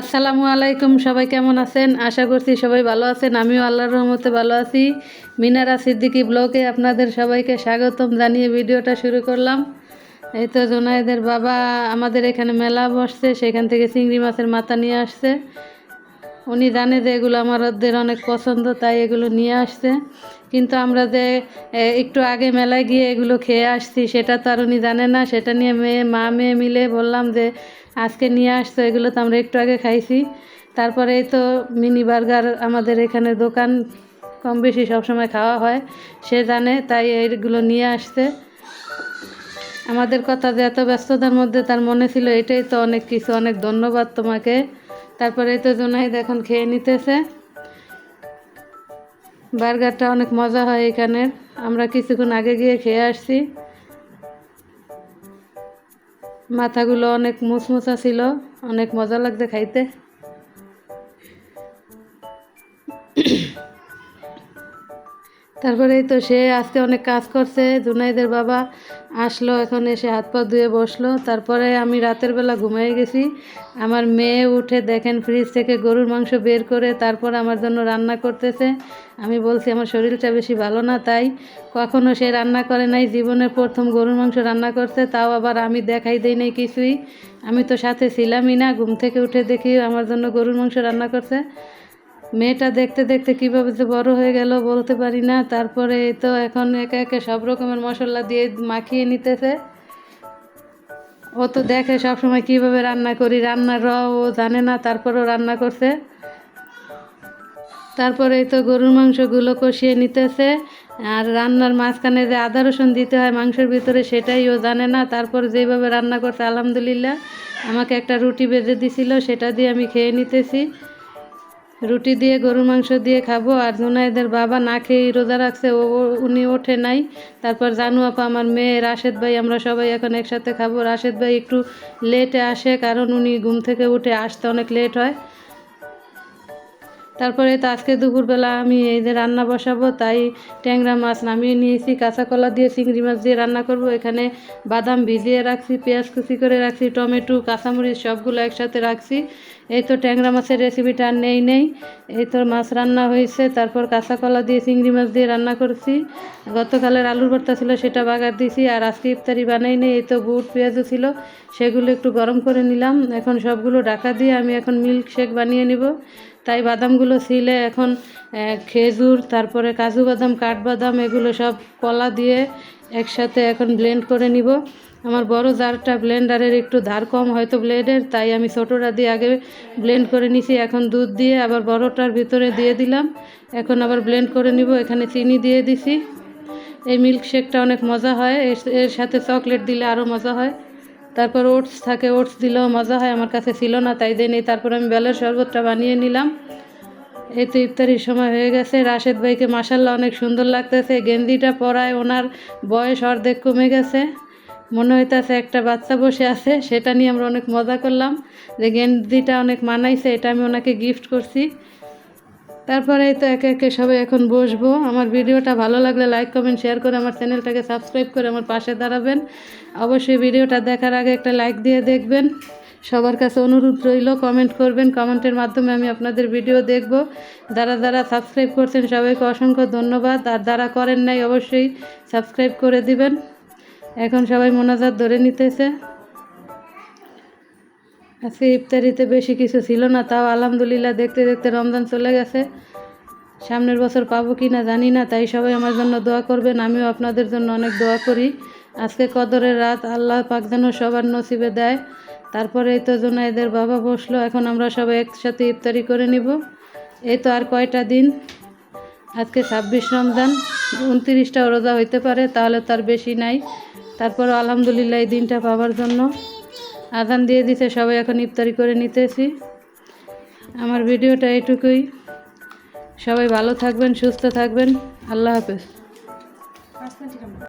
আসসালামু আলাইকুম, সবাই কেমন আছেন? আশা করছি সবাই ভালো আছেন। আমিও আল্লাহর রহমতে ভালো আছি। মিনারা সিদ্দিকি ব্লগে আপনাদের সবাইকে স্বাগতম। জানিয়ে ভিডিওটা শুরু করলাম। এই তো জোনায়েদের বাবা আমাদের এখানে মেলা বসছে, সেখান থেকে চিংড়ি মাছের মাথা নিয়ে আসছে। উনি জানে যে এগুলো আমাদের অনেক পছন্দ, তাই এগুলো নিয়ে আসছে। কিন্তু আমরা যে একটু আগে মেলায় গিয়ে এগুলো খেয়ে আসছি, সেটা তো আর উনি জানে না। সেটা নিয়ে মেয়ে, মা মেয়ে মিলে বললাম যে, আজকে নিয়ে আসতো এগুলো তো আমরা একটু আগে খাইছি। তারপরে তো মিনি বার্গার আমাদের এখানে দোকান কম বেশি সবসময় খাওয়া হয়, সে জানে, তাই এইগুলো নিয়ে আসছে। আমাদের কথা যে এত ব্যস্ততার মধ্যে তার মনে ছিল এটাই তো অনেক কিছু, অনেক ধন্যবাদ তোমাকে। তারপরে তো জোনাইদ এখন খেয়ে নিতেছে। বার্গারটা অনেক মজা হয় এখানের। আমরা কিছুক্ষণ আগে গিয়ে খেয়ে আসছি। মাথাগুলো অনেক মুচমুচা ছিল, অনেক মজা লাগছে খাইতে। তারপরে তো সে আজকে অনেক কাজ করছে। জুনাইদের বাবা আসলো, এখন এসে হাত পা ধুয়ে বসল। তারপরে আমি রাতের বেলা ঘুমিয়ে গেছি। আমার মেয়ে উঠে দেখেন ফ্রিজ থেকে গরুর মাংস বের করে তারপর আমার জন্য রান্না করতেছে। আমি বলছি, আমার শরীরটা বেশি ভালো না, তাই কখনো সে রান্না করে নাই। জীবনের প্রথম গরুর মাংস রান্না করছে, তাও আবার আমি দেখাই দেই নাই কিছুই। আমি তো সাথে ছিলামই না, ঘুম থেকে উঠে দেখি আমার জন্য গরুর মাংস রান্না করছে। মেয়েটা দেখতে দেখতে কীভাবে যে বড় হয়ে গেল বলতে পারি না। তারপরে তো এখন একে একে সব রকমের মশলা দিয়ে মাখিয়ে নিতেছে। ও তো দেখে সবসময় কীভাবে রান্না করি, রান্নার র ও জানে না, তারপরেও রান্না করছে। তারপরে তো গরুর মাংসগুলো কষিয়ে নিতেছে। আর রান্নার মাঝখানে যে আদা রসুন দিতে হয় মাংসের ভিতরে সেটাই ও জানে না। তারপর যেভাবে রান্না করছে, আলহামদুলিল্লাহ, আমাকে একটা রুটি বেজে দিছিল, সেটা দিয়ে আমি খেয়ে নিতেছি। রুটি দিয়ে, গরুর মাংস দিয়ে খাব আর জুনাইদের বাবা না খেয়েই রোজা রাখছে, ও উনি ওঠে নাই। তারপর জানু আপা, আমার মেয়ে রাশেদ ভাই, আমরা সবাই এখন একসাথে খাব। রাশেদ ভাই একটু লেটে আসে, কারণ উনি ঘুম থেকে উঠে আসতে অনেক লেট হয়। তারপরে তো আজকে দুপুরবেলা আমি এই যে রান্না বসাবো, তাই ট্যাংরা মাছ নামিয়ে নিয়েছি কাঁচা কলা দিয়ে, চিংড়ি মাছ দিয়ে রান্না করব। এখানে বাদাম ভিজিয়ে রাখছি, পেঁয়াজ কুচি করে রাখছি, টমেটো, কাঁচামরিচ সবগুলো একসাথে রাখছি। এই তো ট্যাংরা মাছের রেসিপিটা আর নেই নেই। এই তো মাছ রান্না হয়েছে, তারপর কাঁচা কলা দিয়ে, চিংড়ি মাছ দিয়ে রান্না করছি। গতকালের আলুর ভর্তা ছিল, সেটা বাগার দিয়েছি আর আজকে ইফতারি বানাই নেই, এই তো বুট, পেঁয়াজও ছিল, সেগুলো একটু গরম করে নিলাম। এখন সবগুলো ঢাকা দিয়ে আমি এখন মিল্ক শেক বানিয়ে নিব। তাই বাদামগুলো ছিলে এখন খেজুর, তারপরে কাজু বাদাম কাঠবাদাম এগুলো সব কলা দিয়ে একসাথে এখন ব্লেন্ড করে নিব। আমার বড় জারটা ব্লেন্ডারের একটু ধার কম, হয়তো ব্লেডের তাই আমি ছোটোটা দিয়ে আগে ব্লেন্ড করে নিছি। এখন দুধ দিয়ে আবার বড়টার ভিতরে দিয়ে দিলাম। এখন আবার ব্লেন্ড করে নিব, এখানে চিনি দিয়ে দিছি। এই মিল্কশেকটা অনেক মজা হয়। এর- সাথে চকলেট দিলে আরও মজা হয়। তারপর ওটস থাকে, ওটস দিলেও মজা হয়, আমার কাছে ছিল না, তাই দিয়ে নেই। তারপর আমি বেলের শরবতটা বানিয়ে নিলাম। এই তো ইফতারির সময় হয়ে গেছে। রাশেদ ভাইকে মাসাল্লাহ অনেক সুন্দর লাগতেছে। গেঞ্জিটা পরায় ওনার বয়স অর্ধেক কমে গেছে। মনে হইতাছে একটা বাচ্চা বসে আছে, সেটা নিয়ে আমরা অনেক মজা করলাম। যে গেঞ্জিটা অনেক মানাইছে, এটা আমি ওনাকে গিফট করছি। তারপরে তো একে একে সবাই এখন বসবো। আমার ভিডিওটা ভালো লাগলে লাইক কমেন্ট শেয়ার করে আমার চ্যানেলটাকে সাবস্ক্রাইব করে আমার পাশে দাঁড়াবেন। অবশ্যই ভিডিওটা দেখার আগে একটা লাইক দিয়ে দেখবেন। সবার কাছে অনুরোধ রইল কমেন্ট করবেন। কমেন্টের মাধ্যমে আমি আপনাদের ভিডিও দেখব। যারা যারা সাবস্ক্রাইব করছেন, সবাইকে অসংখ্য ধন্যবাদ। আর যারা করেন নাই, অবশ্যই সাবস্ক্রাইব করে দিবেন। এখন সবাই মোনাজাত ধরে নিতেছে। আজকে ইফতারিতে বেশি কিছু ছিল না, তাও আলহামদুলিল্লাহ দেখতে দেখতে রমজান চলে গেছে। সামনের বছর পাবো কি না জানি না, তাই সবাই আমার জন্য দোয়া করবেন, আমিও আপনাদের জন্য অনেক দোয়া করি। আজকে কদরের রাত আল্লাহ পাক যেন সবার নসিবে দেয়। তারপরে এই তো এদের বাবা বসল, এখন আমরা সবাই একসাথে ইফতারি করে নিব। এই তো আর কয়টা দিন? আজকে ছাব্বিশ রমজান, উনত্রিশটাও রোজা হইতে পারে, তাহলে তার বেশি নাই। তারপর আলহামদুলিল্লাহ এই দিনটা পাওয়ার জন্য। আজান দিয়ে দিতে সবাই এখন ইফতারি করে নিতেছি। আমার ভিডিওটা এটুকুই। সবাই ভালো থাকবেন, সুস্থ থাকবেন। আল্লাহ হাফেজ।